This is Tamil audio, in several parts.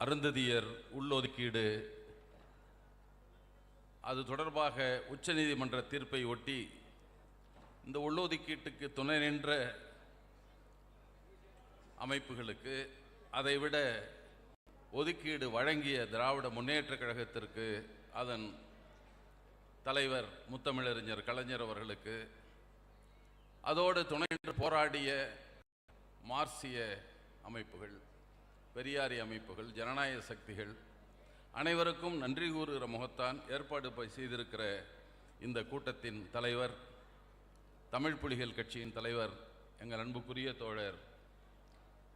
அருந்ததியர் உள்ளொதுக்கீடு. அது தொடர்பாக உச்சநீதிமன்ற தீர்ப்பை ஒட்டி இந்த உள்ளொதுக்கீட்டுக்கு துணை நின்ற அமைப்புகளுக்கு அதைவிட ஒதுக்கீடு வழங்கிய திராவிட முன்னேற்றக் கழகத்திற்கு அதன் தலைவர் முத்தமிழறிஞர் கலைஞர் அவர்களுக்கு அதோடு துணை நின்று போராடிய மார்சிய அமைப்புகள். பெரியாரி அமைப்புகள் ஜனநாயக சக்திகள் அனைவருக்கும் நன்றி கூறுகிற முகத்தான் ஏற்பாடு ப- செய்திருக்கிற இந்த கூட்டத்தின் தலைவர் தமிழ் புலிகள் கட்சியின் தலைவர் எங்கள் அன்புக்குரிய தோழர்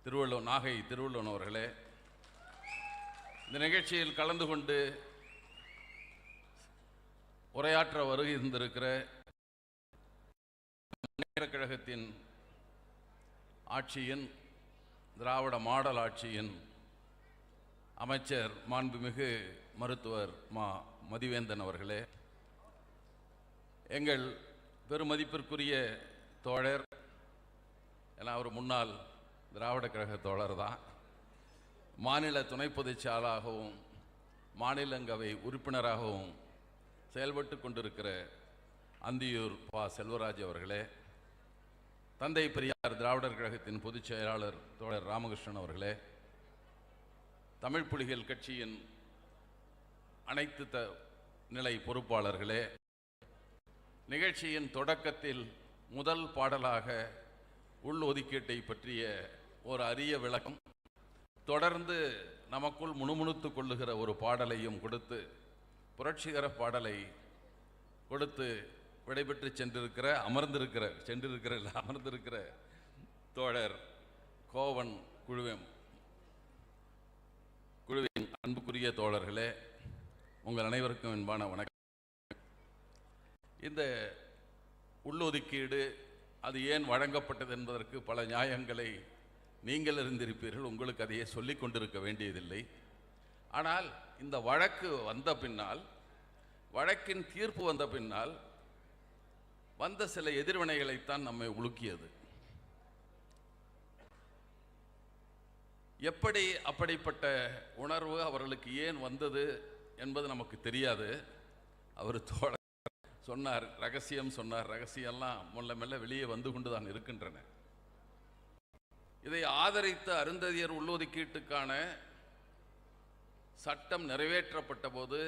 திருவள்ளுவர் நாகை திருவள்ளுவன் அவர்களே. இந்த நிகழ்ச்சியில் கலந்து கொண்டு உரையாற்ற வருகை இருந்திருக்கிற முன்னேற்றக் கழகத்தின் ஆட்சியின் திராவிட மாடல் ஆட்சியின் அமைச்சர் மாண்புமிகு மருத்துவர் மா மதிவேந்தன் அவர்களே எங்கள் பெருமதிப்பிற்குரிய தோழர் ஏன்னா அவர் முன்னாள் திராவிட கழக தோழர் தான் மாநில துணை பொதுச்செயலாளராகவும் மாநிலங்கவை உறுப்பினராகவும் செயல்பட்டு கொண்டிருக்கிற அந்தியூர் பா செல்வராஜ் அவர்களே தந்தை பெரியார் திராவிடர் கழகத்தின் பொதுச் செயலாளர் தோழர் ராமகிருஷ்ணன் அவர்களே தமிழ் புலிகள் கட்சியின் அனைத்து த நிலை பொறுப்பாளர்களே நிகழ்ச்சியின் தொடக்கத்தில் முதல் பாடலாக உள் ஒதுக்கீட்டை பற்றிய ஒரு அரிய விளக்கம் தொடர்ந்து நமக்குள் முணுமுணுத்து கொள்ளுகிற ஒரு பாடலையும் கொடுத்து புரட்சிகர பாடலை கொடுத்து விடைபெற்று சென்றிருக்கிற அமர்ந்திருக்கிற சென்றிருக்கிற இல்லை அமர்ந்திருக்கிற தோழர் கோவன் குழுவம் குழுவின் அன்புக்குரிய தோழர்களே உங்கள் அனைவருக்கும் அன்பான வணக்கம். இந்த உள்ளொதுக்கீடு அது ஏன் வழங்கப்பட்டது என்பதற்கு பல நியாயங்களை நீங்கள் அறிந்திருப்பீர்கள் உங்களுக்கு அதையே சொல்லிக் கொண்டிருக்க வேண்டியதில்லை. ஆனால் இந்த வழக்கு வந்த பின்னால் வழக்கின் தீர்ப்பு வந்த பின்னால் வந்த சில எதிர்வினைகளைத்தான் நம்மை உலுக்கியது. எப்படி அப்படிப்பட்ட உணர்வு அவர்களுக்கு ஏன் வந்தது என்பது நமக்கு தெரியாது. அவர் தோழ சொன்னார் ரகசியம் சொன்னார் ரகசியம்லாம் மெல்ல மெல்ல வெளியே வந்து கொண்டு தான் இருக்கின்றன. இதை ஆதரித்த அருந்ததியர் உள்ளொதுக்கீட்டுக்கான சட்டம் நிறைவேற்றப்பட்ட போது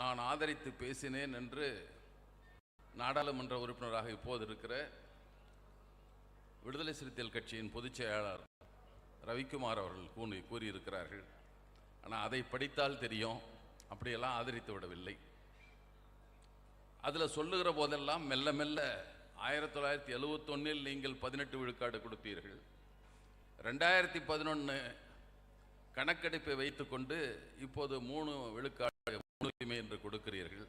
நான் ஆதரித்து பேசினேன் என்று நாடாளுமன்ற உறுப்பினராக இப்போது இருக்கிற விடுதலை சிறுத்தைகள் கட்சியின் பொதுச் செயலாளர் ரவிக்குமார் அவர்கள் கூணி கூறியிருக்கிறார்கள். ஆனால் அதை படித்தால் தெரியும். அப்படியெல்லாம் ஆதரித்து விடவில்லை. அதில் சொல்லுகிற போதெல்லாம் மெல்ல மெல்ல ஆயிரத்தி தொள்ளாயிரத்தி எழுவத்தொன்னில் நீங்கள் பதினெட்டு விழுக்காடு கொடுத்தீர்கள் ரெண்டாயிரத்தி பதினொன்று கணக்கெடுப்பை வைத்துக்கொண்டு இப்போது மூணு விழுக்காடு முன்னுரிமை என்று கொடுக்கிறீர்கள்.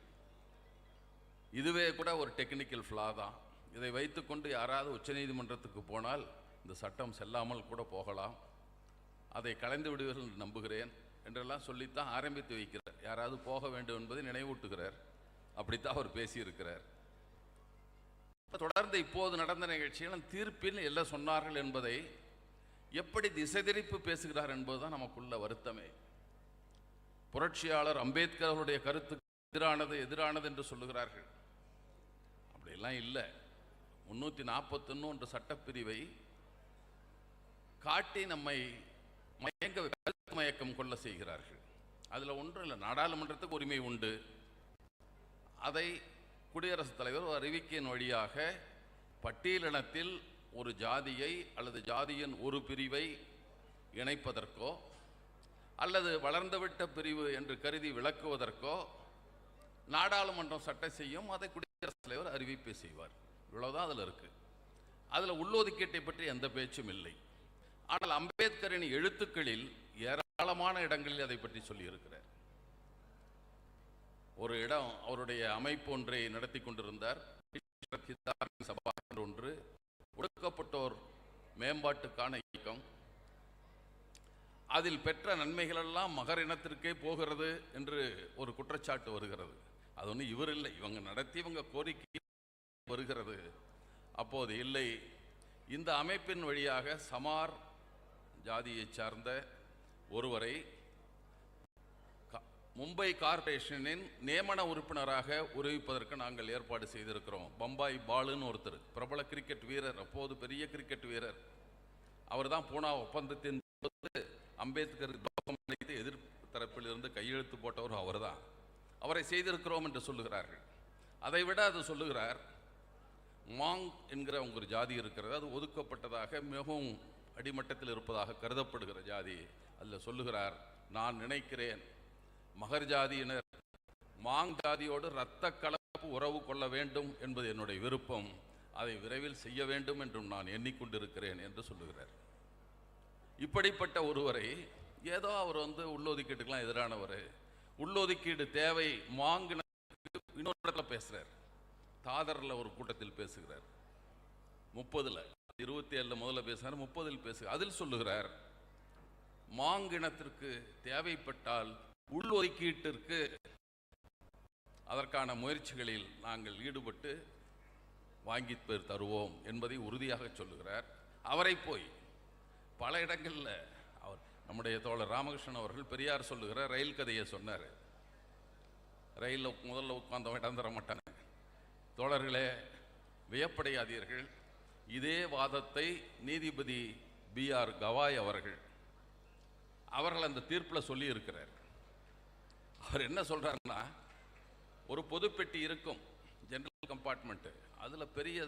இதுவே கூட ஒரு டெக்னிக்கல் ஃப்ளா தான். இதை வைத்துக்கொண்டு யாராவது உச்சநீதிமன்றத்துக்கு போனால் இந்த சட்டம் செல்லாமல் கூட போகலாம். அதை கலைந்து விடுவீர்கள் என்று நம்புகிறேன் என்றெல்லாம் சொல்லித்தான் ஆரம்பித்து வைக்கிறார். யாராவது போக வேண்டும் என்பதை நினைவூட்டுகிறார். அப்படித்தான் அவர் பேசியிருக்கிறார். தொடர்ந்து இப்போது நடந்த நிகழ்ச்சியில் தீர்ப்பில் என்ன சொன்னார்கள் என்பதை எப்படி திசை திருப்பி பேசுகிறார் என்பதுதான் நமக்குள்ள வருத்தமே. புரட்சியாளர் அம்பேத்கர் அவருடைய கருத்துக்கு எதிரானது எதிரானது என்று சொல்லுகிறார்கள். அப்படிலாம் இல்லை. முன்னூற்றி நாற்பத்தொன்னு சட்டப்பிரிவை காட்டி நம்மை மயங்க கருத்து மயக்கம் கொள்ள செய்கிறார்கள். அதில் ஒன்றும் இல்லை. நாடாளுமன்றத்துக்கு உரிமை உண்டு. அதை குடியரசுத் தலைவர் அறிவிக்கையின் வழியாக பட்டியலினத்தில் ஒரு ஜாதியை அல்லது ஜாதியின் ஒரு பிரிவை இணைப்பதற்கோ அல்லது வளர்ந்துவிட்ட பிரிவு என்று கருதி விளக்குவதற்கோ நாடாளுமன்றம் சட்டம் செய்யும். அதை குடி தலைவர் அறிவிப்பை செய்வார் இவ்வளவுதான் அதில் இருக்கு. அதில் உள்ளொதுக்கீட்டை பற்றி எந்த பேச்சும் இல்லை. ஆனால் அம்பேத்கரின் எழுத்துக்களில் ஏராளமான இடங்களில் அதை பற்றி சொல்லியிருக்கிறார். ஒரு இடம் அவருடைய அமைப்பு ஒன்றை நடத்தி கொண்டிருந்தார். சபா ஒன்று ஒடுக்கப்பட்டோர் மேம்பாட்டுக்கான இயக்கம். அதில் பெற்ற நன்மைகளெல்லாம் மகர் இனத்திற்கே போகிறது என்று ஒரு குற்றச்சாட்டு வருகிறது. அது ஒன்றும் இவர் இல்லை. இவங்க நடத்தி இவங்க கோரிக்கை வருகிறது. அப்போது இல்லை. இந்த அமைப்பின் வழியாக சமார் ஜாதியை சார்ந்த ஒருவரை மும்பை கார்பரேஷனின் நியமன உறுப்பினராக உருவிப்பதற்கு நாங்கள் ஏற்பாடு செய்திருக்கிறோம். பம்பாய் பாலுன்னு ஒருத்தர் பிரபல கிரிக்கெட் வீரர் அப்போது பெரிய கிரிக்கெட் வீரர். அவர் தான் பூனா ஒப்பந்தத்தின் போது அம்பேத்கர் துரோகம் எதிர்ப்பு தரப்பில் இருந்து கையெழுத்து போட்டவர் அவர்தான். அவரை செய்திருக்கிறோம் என்று சொல்லுகிறார்கள். அதை விட அது சொல்லுகிறார் மாங் என்கிற ஒரு ஜாதி இருக்கிறது. அது ஒதுக்கப்பட்டதாக மிகவும் அடிமட்டத்தில் இருப்பதாக கருதப்படுகிற ஜாதி அதில் சொல்லுகிறார் நான் நினைக்கிறேன் மகர் ஜாதியினர் மாங் ஜாதியோடு இரத்த கலப்பு உறவு கொள்ள வேண்டும் என்பது என்னுடைய விருப்பம். அதை விரைவில் செய்ய வேண்டும் என்றும் நான் எண்ணிக்கொண்டிருக்கிறேன் என்று சொல்லுகிறார். இப்படிப்பட்ட ஒருவரை ஏதோ அவர் வந்து உள்ளொதுக்கீட்டுக்கெல்லாம் எதிரானவர். உள்ளொதுக்கீடு தேவை வாங்கினதுக்கு இன்னொரு இடத்துல பேசுகிறார் தாதரில் ஒரு கூட்டத்தில் பேசுகிறார். முப்பதில் இருபத்தி ஏழில் முதல்ல பேசுகிறார் முப்பதில் பேசு அதில் சொல்லுகிறார் மாங்கினத்திற்கு தேவைப்பட்டால் உள்ளொதுக்கீட்டிற்கு அதற்கான முயற்சிகளில் நாங்கள் ஈடுபட்டு வாங்கி தருவோம் என்பதை உறுதியாக சொல்லுகிறார். அவரை போய் பல இடங்களில் நம்முடைய தோழர் ராமகிருஷ்ணன் அவர்கள் பெரியார் சொல்லுகிற ரயில் கதையை சொன்னார். ரயிலில் முதல்ல உட்கார்ந்தவன் இடம் தர மாட்டாங்க தோழர்களே வியப்படையாதீர்கள். இதே வாதத்தை நீதிபதி பி ஆர் கவாய் அவர்கள் அவர்கள் அந்த தீர்ப்பில் சொல்லி இருக்கிறார் அவர் என்ன சொல்கிறாருன்னா ஒரு பொதுப்பெட்டி இருக்கும் ஜென்ரல் கம்பார்ட்மெண்ட்டு அதில் பெரிய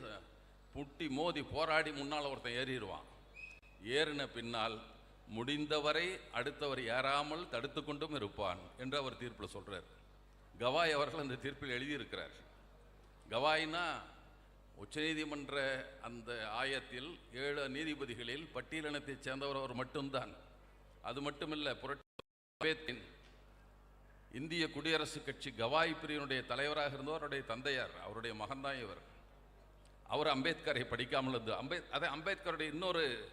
புட்டி மோதி போராடி முன்னால் ஒருத்தன் ஏறிடுவான். ஏறின பின்னால் முடிந்தவரை அடுத்தவர் ஏறாமல் தடுத்து கொண்டும் இருப்பான் என்று அவர் தீர்ப்பில் சொல்கிறார் கவாய் அவர்கள் அந்த தீர்ப்பில் எழுதியிருக்கிறார். கவாய்னா உச்சநீதிமன்ற அந்த ஆயத்தில் ஏழு நீதிபதிகளில் பட்டியலினத்தைச் சேர்ந்தவர் அவர் மட்டும்தான். அது மட்டுமில்ல புரட்சி இந்திய குடியரசுக் கட்சி கவாய் பிரிவினுடைய தலைவராக இருந்தவர் அவருடைய தந்தையார் அவருடைய மகன்தான் இவர். அவர் அம்பேத்கரை படிக்காமல் இருந்து அம்பேத் அதை அம்பேத்கருடைய இன்னொரு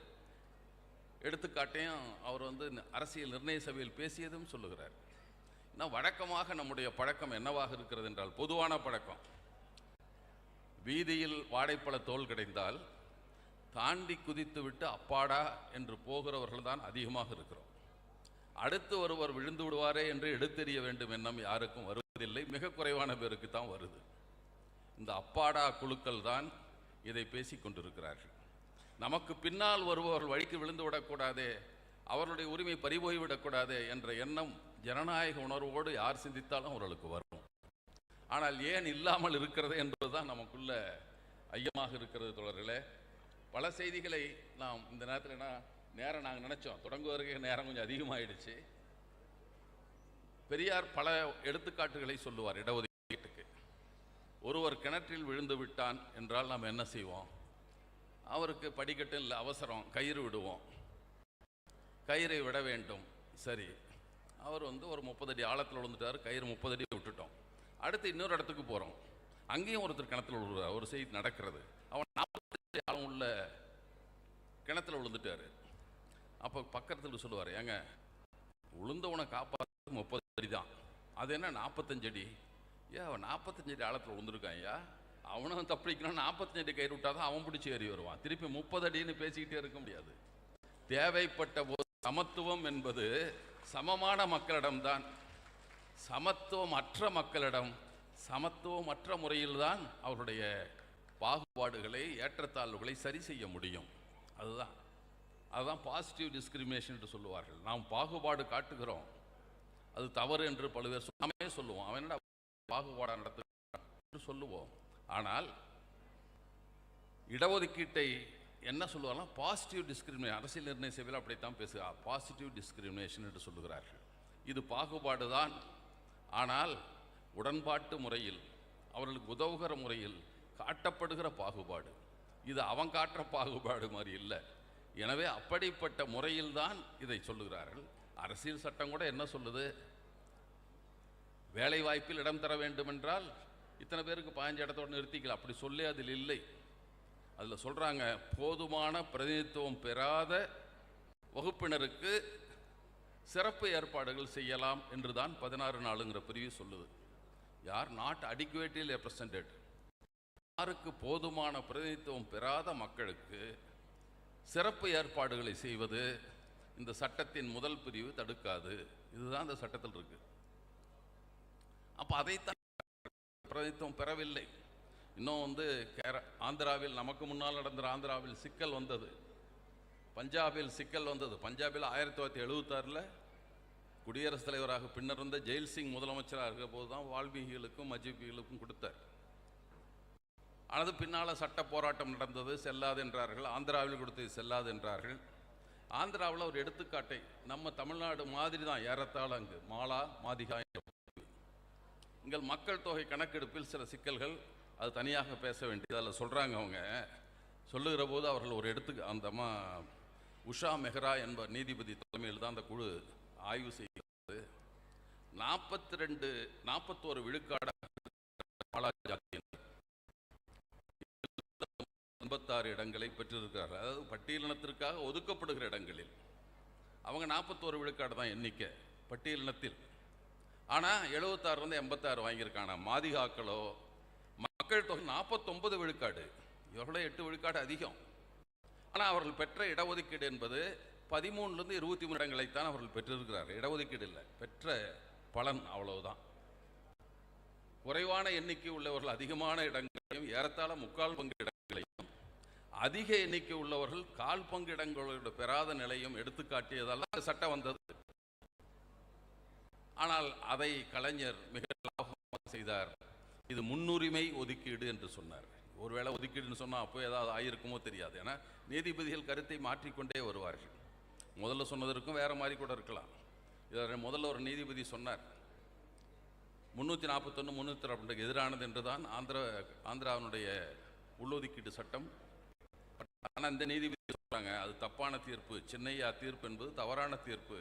எடுத்துக்காட்டையும் அவர் வந்து அரசியல் நிர்ணய சபையில் பேசியதும் சொல்லுகிறார். இன்னும் வழக்கமாக நம்முடைய பழக்கம் என்னவாக இருக்கிறது என்றால் பொதுவான பழக்கம். வீதியில் வாழைப்பழ தோல் கிடைந்தால் தாண்டி குதித்து விட்டு அப்பாடா என்று போகிறவர்கள் தான் அதிகமாக இருக்கிறோம். அடுத்து ஒருவர் விழுந்து விடுவாரே என்று எடுத்தெறிய வேண்டும் எண்ணம் யாருக்கும் வருவதில்லை. மிக குறைவான பேருக்கு தான் வருது. இந்த அப்பாடா குழுக்கள் தான் இதை பேசிக் கொண்டிருக்கிறார்கள். நமக்கு பின்னால் வருபவர்கள் வழிக்கு விழுந்து விடக்கூடாது அவர்களுடைய உரிமை பறிபோய்விடக்கூடாது என்ற எண்ணம் ஜனநாயக உணர்வோடு யார் சிந்தித்தாலும் அவர்களுக்கு வரும். ஆனால் ஏன் இல்லாமல் இருக்கிறது என்பதுதான் நமக்குள்ள ஐயமாக இருக்கிறது தொடர்களே பல செய்திகளை நாம் இந்த நேரத்தில் என்ன நேரம் நாங்கள் நினச்சோம். தொடங்குவதற்கு நேரம் கொஞ்சம் அதிகமாயிடுச்சு. பெரியார் பல எடுத்துக்காட்டுகளை சொல்லுவார் இடஒதுக்கீட்டுக்கு. ஒருவர் கிணற்றில் விழுந்து விட்டான் என்றால் நாம் என்ன செய்வோம்? அவருக்கு படிக்கட்டு இல்லை அவசரம் கயிறு விடுவோம். கயிறை விட வேண்டும். சரி. அவர் வந்து ஒரு முப்பது அடி ஆழத்தில் விழுந்துட்டார் கயிறு முப்பது அடி விட்டுட்டோம். அடுத்து இன்னொரு இடத்துக்கு போகிறோம் அங்கேயும் ஒருத்தர் கிணத்துல விழுறார் ஒரு செய்தி நடக்கிறது. அவன் நாற்பத்தஞ்சு ஆழம் உள்ள கிணத்துல விழுந்துட்டாரு. அப்போ பக்கத்தில் சொல்லுவார் ஏங்க விழுந்தவனை காப்பாற்ற முப்பது அடி தான் அது என்ன நாற்பத்தஞ்சு அடி? ஏன் அவன் நாற்பத்தஞ்சு அடி ஆழத்தில் விழுந்திருக்கான் ஐயா. அவனும் தப்பிக்கணும்னு நாற்பத்தஞ்சு கயிறு விட்டால் தான் அவன் பிடிச்சி ஏறி வருவான். திருப்பி முப்பது அடின்னு பேசிக்கிட்டே இருக்க முடியாது. தேவைப்பட்ட போது சமத்துவம் என்பது சமமான மக்களிடம்தான். சமத்துவம் அற்ற மக்களிடம் சமத்துவம் அற்ற முறையில் முறையில்தான் அவருடைய பாகுபாடுகளை ஏற்றத்தாழ்வுகளை சரி செய்ய முடியும். அதுதான். அதுதான் பாசிட்டிவ் டிஸ்கிரிமினேஷன் என்று சொல்லுவார்கள். நாம் பாகுபாடு காட்டுகிறோம். அது தவறு என்று பல்வேறு நாமே சொல்லுவோம். அவன் என்னடா பாகுபாடாக நடத்து என்று சொல்லுவோம். ஆனால் இடஒதுக்கீட்டை என்ன சொல்லுவாங்கன்னா பாசிட்டிவ் டிஸ்கிரிமினேஷன் அரசியல் நிர்ணய சேவையில் அப்படித்தான் பேசுகிறா பாசிட்டிவ் டிஸ்கிரிமினேஷன் என்று சொல்லுகிறார்கள். இது பாகுபாடு தான். ஆனால் உடன்பாட்டு முறையில் அவர்களுக்கு உதவுகிற முறையில் காட்டப்படுகிற பாகுபாடு. இது அவன் காட்டுற பாகுபாடு மாதிரி இல்லை. எனவே அப்படிப்பட்ட முறையில்தான் இதை சொல்லுகிறார்கள். அரசியல் சட்டம் கூட என்ன சொல்லுது? வேலை வாய்ப்பில் இடம் தர வேண்டுமென்றால் இத்தனை பேருக்கு பதினஞ்சு இடத்தோடு நிறுத்திக்கலாம் அப்படி சொல்லி அதில் இல்லை. அதில் சொல்கிறாங்க போதுமான பிரதிநிதித்துவம் பெறாத வகுப்பினருக்கு சிறப்பு ஏற்பாடுகள் செய்யலாம் என்று தான் பதினாறு நாளுங்கிற பிரிவு சொல்லுது. யார்? நாட் அடிக்குவேட்டில் ரெப்ரசன்டட் யாருக்கு போதுமான பிரதிநிதித்துவம் பெறாத மக்களுக்கு சிறப்பு ஏற்பாடுகளை செய்வது இந்த சட்டத்தின் முதல் பிரிவு தடுக்காது. இதுதான் இந்த சட்டத்தில் இருக்கு அப்போ அதைத்தான் பிரதித்துவம் பெறவில்லை. இன்னும் வந்து கேர ஆந்திராவில் நமக்கு முன்னால் நடந்த ஆந்திராவில் சிக்கல் வந்தது. பஞ்சாபில் சிக்கல் வந்தது. பஞ்சாபில் ஆயிரத்தி தொள்ளாயிரத்தி எழுபத்தாறில் குடியரசுத் தலைவராக பின்னர் இருந்த ஜெயில் சிங் முதலமைச்சராக இருக்கிற போது தான் வால்மீகிகளுக்கும் மஜிபிகளுக்கும் கொடுத்தார். ஆனால் பின்னால் சட்ட போராட்டம் நடந்தது. செல்லாது என்றார்கள். ஆந்திராவில் கொடுத்தது செல்லாது என்றார்கள். ஆந்திராவில் ஒரு எடுத்துக்காட்டை நம்ம தமிழ்நாடு மாதிரி தான் ஏறத்தாழ அங்கு. மாலா மாதிகா எங்கள் மக்கள் தொகை கணக்கெடுப்பில் சில சிக்கல்கள் அது தனியாக பேச வேண்டியது. அதில் சொல்கிறாங்க அவங்க. சொல்லுகிற போது அவர்கள் ஒரு எடுத்து அந்த அம்மா உஷா மெஹ்ரா என்ப நீதிபதி தலைமையில் தான் அந்த குழு ஆய்வு செய்கிறது நாற்பத்தி ரெண்டு நாற்பத்தோரு விழுக்காடாக எண்பத்தாறு இடங்களை பெற்றிருக்கிறார்கள். அதாவது பட்டியலினத்திற்காக ஒதுக்கப்படுகிற இடங்களில். அவங்க நாற்பத்தோரு விழுக்காடு தான் எண்ணிக்கை. பட்டியலினத்தில். ஆனால் எழுபத்தாறுலேருந்து எண்பத்தாறு வாங்கியிருக்காங்க மாதிகாக்களோ? மக்கள் தொகை நாற்பத்தொன்பது விழுக்காடு. இவர்களோட எட்டு விழுக்காடு அதிகம். ஆனால் அவர்கள் பெற்ற இடஒதுக்கீடு என்பது பதிமூணுலேருந்து இருபத்தி மூணு இடங்களைத்தான் அவர்கள் பெற்றிருக்கிறார். இடஒதுக்கீடு இல்லை. பெற்ற பலன் அவ்வளவுதான். குறைவான எண்ணிக்கை உள்ளவர்கள் அதிகமான இடங்களையும் ஏறத்தாழ முக்கால் பங்கு இடங்களையும் அதிக எண்ணிக்கை உள்ளவர்கள் கால் பங்கு இடங்களோட பெறாத நிலையும் எடுத்துக்காட்டியதால் சட்டம் வந்தது. ஆனால் அதை கலைஞர் மிக லாபமாக செய்தார். இது முன்னுரிமை ஒதுக்கீடு என்று சொன்னார். ஒருவேளை ஒதுக்கீடுன்னு சொன்னால் அப்போ ஏதாவது ஆயிருக்குமோ தெரியாது. ஏன்னா நீதிபதிகள் கருத்தை மாற்றிக்கொண்டே வருவார்கள். முதல்ல சொன்னதற்கும் வேறு மாதிரி கூட இருக்கலாம். இதை முதல்ல ஒரு நீதிபதி சொன்னார். முந்நூற்றி நாற்பத்தொன்று முந்நூற்றி நாற்பதுக்கு எதிரானது என்று தான் ஆந்திர ஆந்திராவினுடைய உள்ளொதுக்கீட்டு சட்டம். ஆனால் இந்த நீதிபதி சொல்றாங்க அது தப்பான தீர்ப்பு. சென்னையா தீர்ப்பு என்பது தவறான தீர்ப்பு.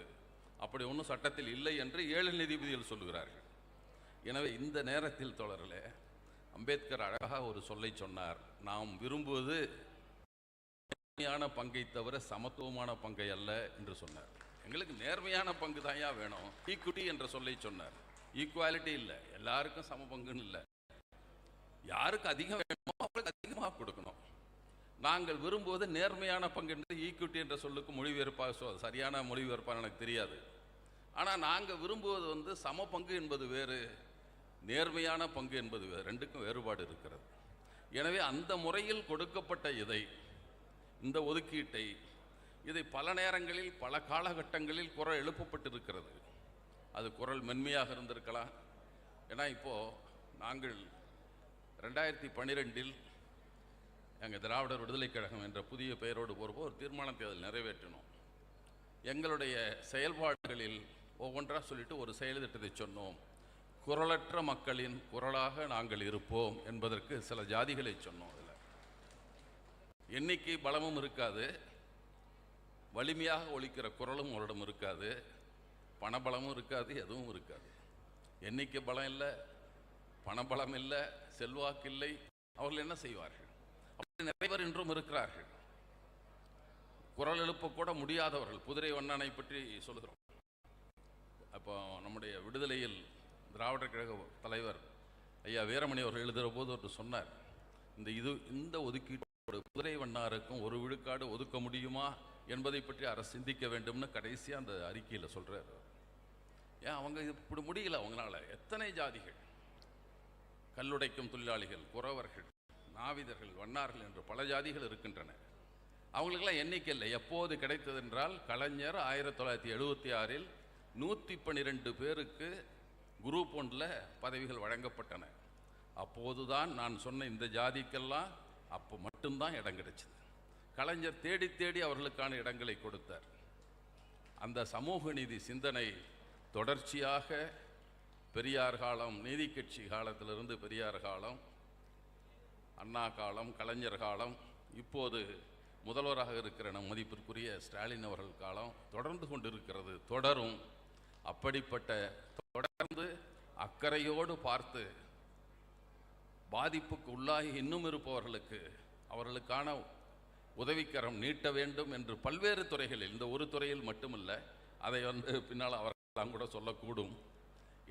அப்படி ஒன்றும் சட்டத்தில் இல்லை என்று ஏழு நீதிபதிகள் சொல்லுகிறார்கள். எனவே இந்த நேரத்தில் தொடரலே அம்பேத்கர் அழகாக ஒரு சொல்லை சொன்னார். நாம் விரும்புவது நேர்மையான பங்கை தவிர சமத்துவமான பங்கை அல்ல என்று சொன்னார். எங்களுக்கு நேர்மையான பங்கு தான்யா வேணும். ஈக்குட்டி என்ற சொல்லை சொன்னார். ஈக்குவாலிட்டி இல்லை. எல்லாருக்கும் சம பங்குன்னு இல்லை. யாருக்கு அதிகம் வேணுமோ அவங்களுக்கு அதிகமாக கொடுக்கணும். நாங்கள் விரும்புவது நேர்மையான பங்கு என்பது ஈக்குட்டி என்ற சொல்லுக்கு மொழிபெயர்ப்பாக சொல் சரியான மொழிபெயர்ப்பாக எனக்கு தெரியாது. ஆனால் நாங்கள் விரும்புவது வந்து சம பங்கு என்பது வேறு நேர்மையான பங்கு என்பது வேறு ரெண்டுக்கும் வேறுபாடு இருக்கிறது. எனவே அந்த முறையில் கொடுக்கப்பட்ட இதை இந்த ஒதுக்கீட்டை இதை பல நேரங்களில் பல காலகட்டங்களில் குரல் எழுப்பப்பட்டிருக்கிறது. அது குரல் மென்மையாக இருந்திருக்கலாம். ஏன்னா இப்போது நாங்கள் ரெண்டாயிரத்தி பன்னிரெண்டில் எங்கள் திராவிடர் விடுதலைக் கழகம் என்ற புதிய பெயரோடு போகிறப்போ ஒரு தீர்மானத்தை அதில் நிறைவேற்றினோம் எங்களுடைய செயல்பாடுகளில் ஒவ்வொன்றாக சொல்லிட்டு ஒரு செயல் திட்டத்தை சொன்னோம். குரலற்ற மக்களின் குரலாக நாங்கள் இருப்போம் என்பதற்கு சில ஜாதிகளை சொன்னோம் அதில். எண்ணிக்கை பலமும் இருக்காது. வலிமையாக ஒழிக்கிற குரலும் அவரிடம் இருக்காது. பணபலமும் இருக்காது எதுவும் இருக்காது. எண்ணிக்கை பலம் இல்லை பணபலம் இல்லை செல்வாக்கு இல்லை. அவர்கள் என்ன செய்வார்கள்? நிறைய பேர் இன்றும் இருக்கிறார்கள். குரல் எழுப்பக்கூட கூட முடியாதவர்கள் குதிரை வண்ணனை பற்றி சொல்லுகிறோம். அப்போ நம்முடைய விடுதலையில் திராவிடர் கழக தலைவர் ஐயா வீரமணி அவர்கள் எழுதுகிற போது அவர் சொன்னார் இந்த இது இந்த ஒதுக்கீட்டோடு குதிரை வண்ணாருக்கும் ஒரு விழுக்காடு ஒதுக்க முடியுமா என்பதை பற்றி அரசு சிந்திக்க வேண்டும்னு கடைசியாக அந்த அறிக்கையில் சொல்கிறார் ஏன் அவங்க இப்படி முடியல அவங்களால? எத்தனை ஜாதிகள்? கல்லுடைக்கும் தொழிலாளிகள் குறவர்கள் நாவிதர்கள் வண்ணார்கள் என்று பல ஜாதிகள் இருக்கின்றன. அவங்களுக்கெல்லாம் எண்ணிக்கை இல்லை. எப்போது கிடைத்தது என்றால் கலைஞர் ஆயிரத்தி தொள்ளாயிரத்தி எழுபத்தி ஆறில் நூற்றி பன்னிரெண்டு பேருக்கு குரூப் ஒன்றில் பதவிகள் வழங்கப்பட்டன. அப்போதுதான் நான் சொன்ன இந்த ஜாதிக்கெல்லாம் அப்போ மட்டும்தான் இடம் கிடைச்சது. கலைஞர் தேடி தேடி அவர்களுக்கான இடங்களை கொடுத்தார். அந்த சமூக நீதி சிந்தனை தொடர்ச்சியாக பெரியார் காலம் நீதி கட்சி காலத்திலிருந்து பெரியார் காலம் அண்ணா காலம் கலைஞர் காலம் இப்போது முதல்வராக இருக்கிற நம் மதிப்பிற்குரிய ஸ்டாலின் அவர்கள் காலம் தொடர்ந்து கொண்டிருக்கிறது தொடரும். அப்படிப்பட்ட தொடர்ந்து அக்கறையோடு பார்த்து பாதிப்புக்கு உள்ளாகி இன்னும் இருப்பவர்களுக்கு அவர்களுக்கான உதவிக்கரம் நீட்ட வேண்டும் என்று பல்வேறு துறைகளில் இந்த ஒரு துறையில் மட்டுமல்ல அதை வந்து பின்னால் அவர்கள் கூட சொல்லக்கூடும்.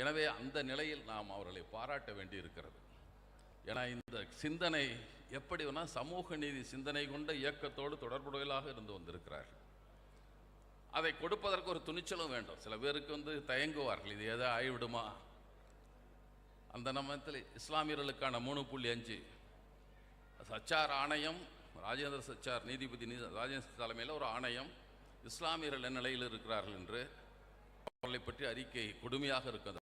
எனவே அந்த நிலையில் நாம் அவர்களை பாராட்ட வேண்டியிருக்கிறது. ஏன்னா இந்த சிந்தனை எப்படி வேணால் சமூக நீதி சிந்தனை கொண்ட இயக்கத்தோடு தொடர்புடையலாக இருந்து வந்திருக்கிறார்கள். அதை கொடுப்பதற்கு ஒரு துணிச்சலும் வேண்டும். சில பேருக்கு வந்து தயங்குவார்கள் இது எதோ ஆகிவிடுமா அந்த நமத்தில் இஸ்லாமியர்களுக்கான மூணு புள்ளி அஞ்சு. சச்சார் ஆணையம் ராஜேந்திர சச்சார் நீதிபதி நீ ராஜேந்திர தலைமையில் ஒரு ஆணையம் இஸ்லாமியர்கள் என்ன நிலையில் இருக்கிறார்கள் என்று அவர்களை பற்றி அறிக்கை கொடுமையாக இருக்கிறது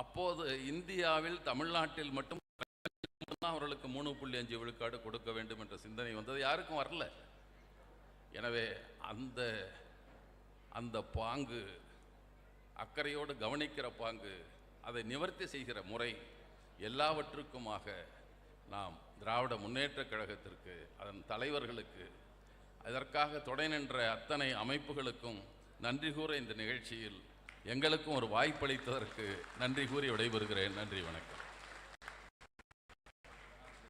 அப்போது இந்தியாவில் தமிழ்நாட்டில் மட்டும் மட்டும்தான் அவர்களுக்கு மூணு புள்ளி அஞ்சு விழுக்காடு கொடுக்க வேண்டும் என்ற சிந்தனை வந்தது. யாருக்கும் வரல. எனவே அந்த அந்த பாங்கு அக்கறையோடு கவனிக்கிற பாங்கு அதை நிவர்த்தி செய்கிற முறை எல்லாவற்றுக்குமாக நாம் திராவிட முன்னேற்றக் கழகத்திற்கு அதன் தலைவர்களுக்கு அதற்காக துணை நின்ற அத்தனை அமைப்புகளுக்கும் நன்றி கூற இந்த நிகழ்ச்சியில் எங்களுக்கும் ஒரு வாய்ப்பளித்ததற்கு நன்றி கூறி விடைபெறுகிறேன். நன்றி வணக்கம்.